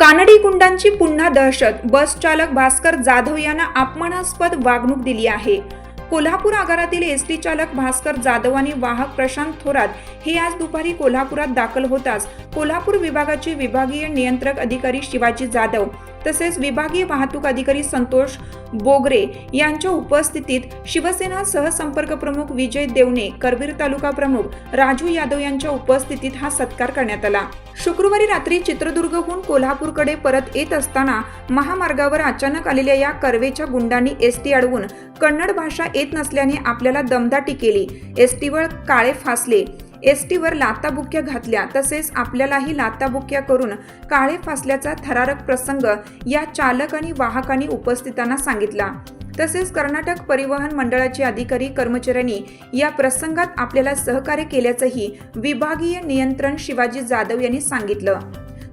कानडी गुंडांची पुन्हा दहशत. बस चालक भास्कर जाधव यांना अपमानास्पद वागणूक दिली आहे. कोल्हापूर आगारातील एस टी चालक भास्कर जाधव आणि वाहक प्रशांत थोरात हे आज दुपारी कोल्हापुरात दाखल होताच. कोल्हापूर विभागाचे विभागीय नियंत्रक अधिकारी शिवाजी जाधव तसेच विभागीय वाहतूक अधिकारी संतोष बोगरे यांच्या उपस्थितीत शिवसेना सहसंपर्क प्रमुख विजय देवणे करवीर तालुका प्रमुख राजू यादव यांच्या उपस्थितीत हा सत्कार करण्यात आला. शुक्रवारी रात्री चित्रदुर्गहून कोल्हापूरकडे परत येत असताना महामार्गावर अचानक आलेल्या या कर्वेच्या गुंडांनी एस टी अडवून कन्नड भाषा येत नसल्याने आपल्याला दमदाटी केली. एस टीवर काळे फासले. एस टीवर लाताबुक्या घातल्या तसेच आपल्यालाही लाताबुक्या करून काळे फासल्याचा थरारक प्रसंग या चालक आणि वाहकांनी उपस्थितांना सांगितला. तसेच कर्नाटक परिवहन मंडळाचे अधिकारी कर्मचाऱ्यांनी या प्रसंगात आपल्याला सहकार्य केल्याचंही विभागीय नियंत्रण शिवाजी जाधव यांनी सांगितलं.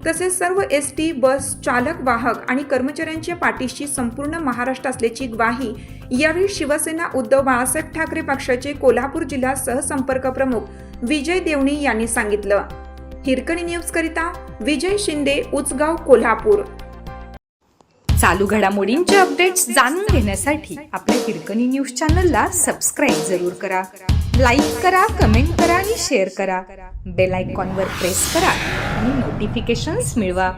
तसेच सर्व एस टी बस चालक वाहक आणि कर्मचाऱ्यांच्या पाठीशी संपूर्ण महाराष्ट्र असल्याची ग्वाही यावेळी शिवसेना उद्धव बाळासाहेब ठाकरे पक्षाचे कोल्हापूर जिल्हा सहसंपर्क प्रमुख विजय देवणी यांनी सांगितलं. हिरकणी न्यूज करिता विजय शिंदे उचगाव कोल्हापूर. चालू घडामोडींचे अपडेट्स जाणून घेण्यासाठी आपल्या हिरकणी न्यूज चॅनलला सबस्क्राईब जरूर करा. लाईक करा कमेंट करा आणि शेअर करा. बेल आयकॉनवर प्रेस करा आणि नोटिफिकेशन्स मिळवा.